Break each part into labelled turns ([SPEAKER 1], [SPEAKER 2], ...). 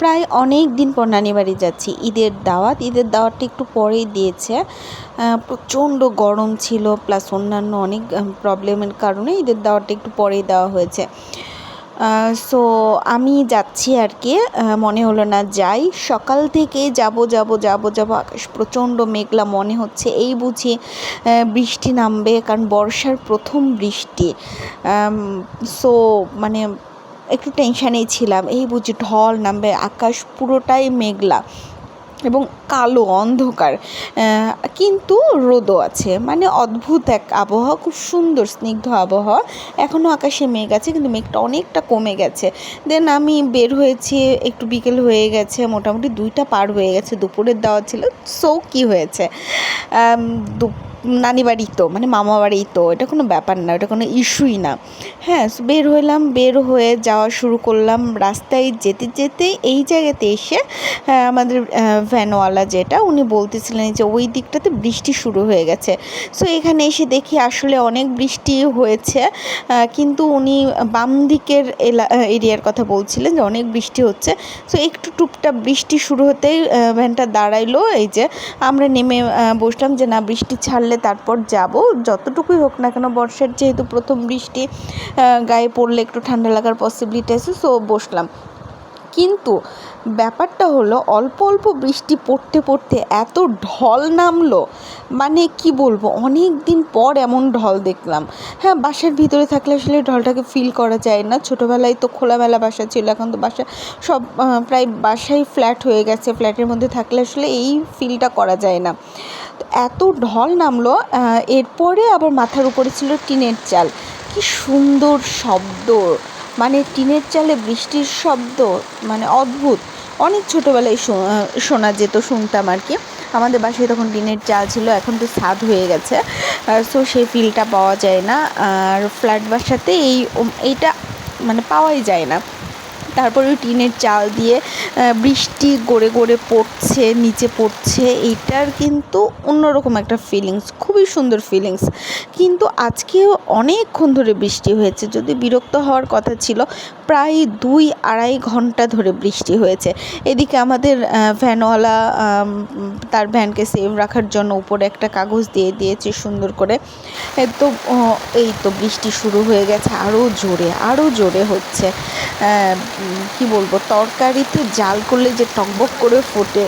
[SPEAKER 1] প্রায় অনেক দিন পর নানি বাড়ি যাচ্ছি। ঈদের দাওয়াত, ঈদের দাওয়াতটা একটু পরেই দিয়েছে। প্রচণ্ড গরম ছিল প্লাস অন্যান্য অনেক প্রবলেমের কারণে ঈদের দাওয়াতটা একটু পরেই দেওয়া হয়েছে। সো আমি যাচ্ছি আর কি। মনে হলো না যাই। সকাল থেকে যাব যাব যাব যাব, আকাশ প্রচণ্ড মেঘলা মনে হচ্ছে। এই বুঝি বৃষ্টি নামবে, কারণ বর্ষার প্রথম বৃষ্টি। সো মানে একটু টেনশানেই ছিলাম। এই বুঝি ঢল নামবে, আকাশ পুরোটাই মেঘলা এবং কালো অন্ধকার। কিন্তু রোদও আছে। মানে অদ্ভুত এক আবহাওয়া, খুব সুন্দর স্নিগ্ধ আবহাওয়া। এখনও আকাশে মেঘ আছে, কিন্তু মেঘটা অনেকটা কমে গেছে। দেন আমি বের হয়েছি, একটু বিকেল হয়ে গেছে, মোটামুটি দুইটা পার হয়ে গেছে, দুপুরের দেওয়া ছিল। সো কী হয়েছে? নানি বাড়ি তো মানে মামা বাড়ি তো, এটা কোনো ব্যাপার না, এটা কোনো ইস্যুই না। হ্যাঁ বের হইলাম, বের হয়ে যাওয়া শুরু করলাম রাস্তায় যেতে যেতে এই জায়গাতে এসে আমাদের ভ্যানওয়ালা যেটা, উনি বলতেছিলেন যে ওই দিকটাতে বৃষ্টি শুরু হয়ে গেছে। সো এখানে এসে দেখি আসলে অনেক বৃষ্টি হয়েছে কিন্তু উনি বাম দিকের এলা এরিয়ার কথা বলছিলেন যে অনেক বৃষ্টি হচ্ছে। সো একটু টুপটা বৃষ্টি শুরু হতেই ভ্যানটা দাঁড়াইলো, এই যে আমরা নেমে বসলাম যে না, বৃষ্টি ছাড়লে তারপর যাব। যতটুকুই হোক না কেন বর্ষার যেহেতু প্রথম বৃষ্টি গায়ে পড়লে একটু ঠান্ডা লাগার পসিবিলিটি আছে সো বসলাম। কিন্তু ব্যাপারটা হলো অল্প অল্প বৃষ্টি পড়তে পড়তে এত ঢল নামলো। মানে কি বলব, অনেক দিন পর এমন ঢল দেখলাম। হ্যাঁ বাসার ভিতরে থাকলে আসলে ঢলটাকে ফিল করা যায় না। ছোটোবেলায় তো খোলামেলা বাসা ছিল, এখন তো বাসা সব প্রায় বাসাই ফ্ল্যাট হয়ে গেছে। ফ্ল্যাটের মধ্যে থাকলে আসলে এই ফিলটা করা যায় না। এত ঢল নামলো এরপরে আবার মাথার উপরে ছিল টিনের চাল। কি সুন্দর শব্দ। মানে টিনের চালে বৃষ্টির শব্দ মানে অদ্ভুত। অনেক ছোটোবেলায় শোনা যেত, শুনতাম আর কি। আমাদের বাসায় তখন টিনের চাল ছিল, এখন তো ছাদ হয়ে গেছে। সো সেই ফিলটা পাওয়া যায় না। আর ফ্ল্যাট বাসাতে এই, এইটা মানে পাওয়াই যায় না। তারপরে টিনের চাল দিয়ে বৃষ্টি গড়ে গড়ে পড়ছে, নিচে পড়ছে, এইটার কিন্তু অন্যরকম একটা ফিলিংস খুবই সুন্দর ফিলিংস কিন্তু আজকেও অনেকক্ষণ ধরে বৃষ্টি হয়েছে, যদি বিরক্ত হওয়ার কথা ছিল, প্রায় দুই আড়াই ঘণ্টা ধরে বৃষ্টি হয়েছে। এদিকে আমাদের ভ্যানওয়ালা তার ভ্যানকে সেভ রাখার জন্য উপরে একটা কাগজ দিয়ে দিয়েছে সুন্দর করে। তো এই তো বৃষ্টি শুরু হয়ে গেছে আরও জোরে আরও জোরে হচ্ছে। কি বলব, তরকারিতে জাল করলে যে টকবক করে ফোটে,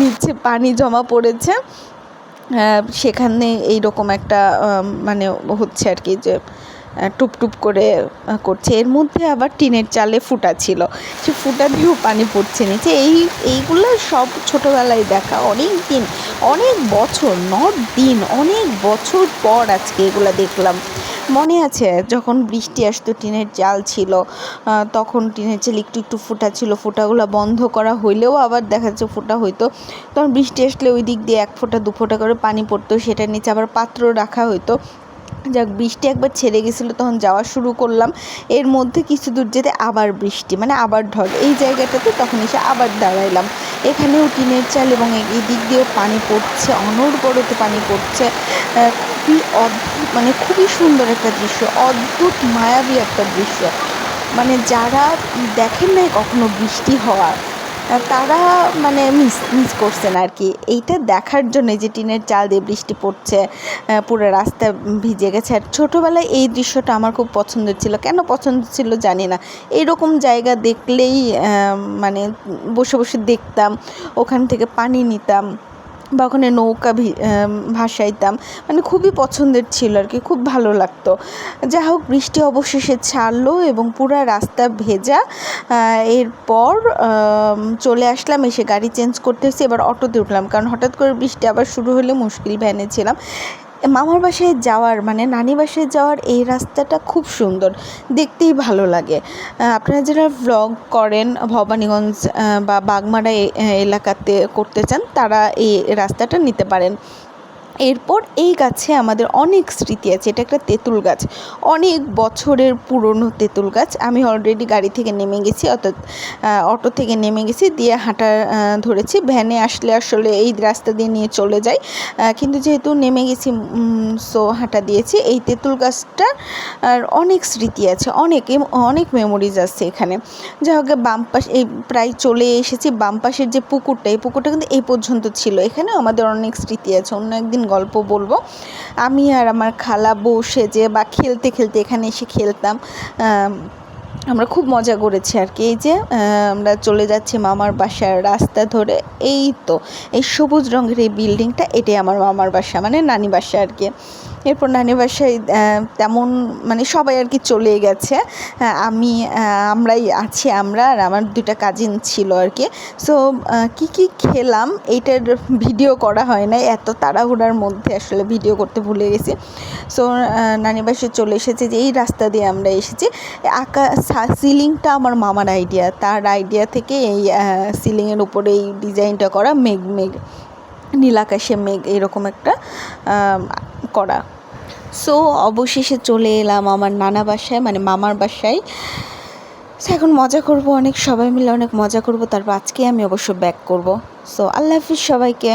[SPEAKER 1] নিচে পানি জমা পড়েছে সেখানে এইরকম একটা মানে হচ্ছে আর কি যে টুপ টুপ করে করছে। এর মধ্যে আবার টিনের চালে ফুটা ছিল। সে ফুটা দিয়েও পানি পড়ছে নিচে। এই, এইগুলো সব ছোটোবেলায় দেখা। অনেক দিন, অনেক বছর, নট দিন, অনেক বছর পর আজকে এগুলো দেখলাম। মনে আছে যখন বৃষ্টি আসতো, টিনের চাল ছিল তখন টিনের চাল একটু একটু ফোটা ছিল, ফোটাগুলো বন্ধ করা হইলেও আবার দেখা যাচ্ছে ফুটা হইতো। তখন বৃষ্টি আসলে ওই দিক দিয়ে এক ফোঁটা, দু ফোঁটা করে পানি পড়তো, সেটার নিচে আবার পাত্র রাখা হইতো। যাক, বৃষ্টি একবার ছেড়ে গেছিল, তখন যাওয়া শুরু করলাম। এর মধ্যে কিছু দূর যেতে আবার বৃষ্টি মানে আবার ঢল। এই জায়গাটাতে তখন এসে আবার দাঁড়াইলাম। এখানেও টিনের চাল এবং এই দিক দিয়েও পানি পড়ছে অনর্গড়তে পানি পড়ছে। খুবই অদ্ভুত মানে খুবই সুন্দর একটা দৃশ্য, অদ্ভুত, মায়াবী একটা দৃশ্য। মানে যারা দেখেন নাই কখনো বৃষ্টি হওয়া তারা মানে মিস মিস করছেন আর কি এইটা দেখার জন্য যে টিনের চাল দিয়ে বৃষ্টি পড়ছে পুরো রাস্তা ভিজে গেছে। আর ছোটোবেলায় এই দৃশ্যটা আমার খুব পছন্দ ছিল। কেন পছন্দ ছিল জানি না। এইরকম জায়গা দেখলেই মানে বসে বসে দেখতাম, ওখান থেকে পানি নিতাম। বা ওখানে নৌকা ভাসাইতাম। মানে খুবই পছন্দের ছিল আর কি খুব ভালো লাগতো। যা হোক বৃষ্টি অবশেষে ছাড়লো এবং পুরা রাস্তা ভেজা। এরপর চলে আসলাম, এসে গাড়ি চেঞ্জ করতে এবার অটোতে উঠলাম। কারণ হঠাৎ করে বৃষ্টি আবার শুরু হলে মুশকিল ভ্যানে ছিলাম। মামার বাসায় যাওয়ার মানে নানি বাসায় যাওয়ার এই রাস্তাটা খুব সুন্দর। দেখতেই ভালো লাগে। আপনারা যারা ভ্লগ করেন ভবানীগঞ্জ বা বাগমারা এলাকাতে করতে চান, তারা এই রাস্তাটা নিতে পারেন। এরপর এই গাছে আমাদের অনেক স্মৃতি আছে। এটা একটা তেঁতুল গাছ। অনেক বছরের পুরনো তেঁতুল গাছ। আমি অলরেডি গাড়ি থেকে নেমে গেছি, অর্থাৎ অটো থেকে নেমে গেছি, দিয়ে হাঁটা ধরেছি। ভ্যানে আসলে আসলে এই রাস্তা দিয়ে নিয়ে চলে যাই। কিন্তু যেহেতু নেমে গেছি সো হাঁটা দিয়েছি। এই তেঁতুল গাছটার আর অনেক স্মৃতি আছে, অনেক অনেক মেমোরিজ আছে এখানে। যাই হোক, বাম পাশ, এই প্রায় চলে এসেছি। বাম পাশের যে পুকুরটা, এই পুকুরটা কিন্তু এই পর্যন্ত ছিল। এখানে আমাদের অনেক স্মৃতি আছে। অন্য একদিন গল্প বলব। আমি আর আমার খালা বসে যে বা খেলতে খেলতে এখানে এসে খেলতাম আমরা খুব মজা করেছি আর কি। এই যে আমরা চলে যাচ্ছি মামার বাসার রাস্তা ধরে। এই তো, এই সবুজ রঙের এই বিল্ডিংটা, এটাই আমার মামার বাসা মানে নানি বাসা আর কি। এরপর নানি বাসায় তেমন মানে সবাই আর কি চলে গেছে। আমি আমরাই আছি, আমরা আর আমার দুটা কাজিন ছিল আর কি। সো কী কী খেলাম এইটার ভিডিও করা হয় না এত তাড়াহুড়ার মধ্যে আসলে ভিডিও করতে ভুলে গেছি। সো নানি বাসায় চলে এসেছে যে এই রাস্তা দিয়ে আমরা এসেছি। আঁকা সিলিংটা আমার মামার আইডিয়া তার আইডিয়া থেকে এই সিলিংয়ের উপরে এই ডিজাইনটা করা মেঘ মেঘ নীল আকাশে মেঘ, এরকম একটা করা। সো অবশেষে চলে এলাম আমার নানা বাসায় মানে মামার বাসায়। সো এখন মজা করব অনেক, সবাই মিলে অনেক মজা করব। তারপর আজকে আমি অবশ্য ব্যাক করব। সো আল্লাহ হাফিজ সবাইকে।